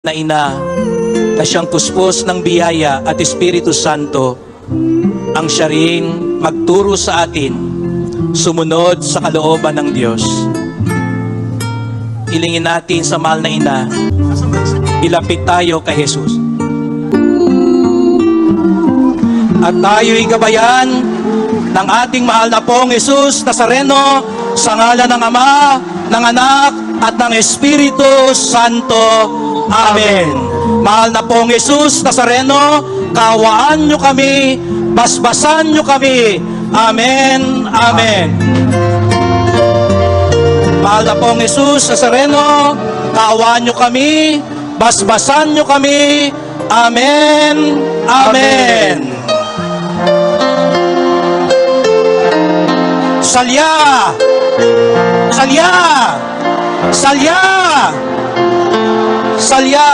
na ina na siyang kuspos ng biyaya at Espiritu Santo ang siya rin magturo sa atin sumunod sa kalooban ng Diyos. Hilingin natin sa mahal na ina, ilapit tayo kay Jesus. At tayo'y gabayan ng ating mahal na pong Jesus Nazareno sa ngalan ng Ama, ng Anak, at ng Espiritu Santo. Amen. Mahal na pong Jesus Nazareno, kawaan nyo kami, basbasan nyo kami. Amen. Amen. Mahal na pong Jesus Nazareno, kaawaan nyo kami, basbasan nyo kami. Amen. Amen. Salya! Salya! Salya! Salya!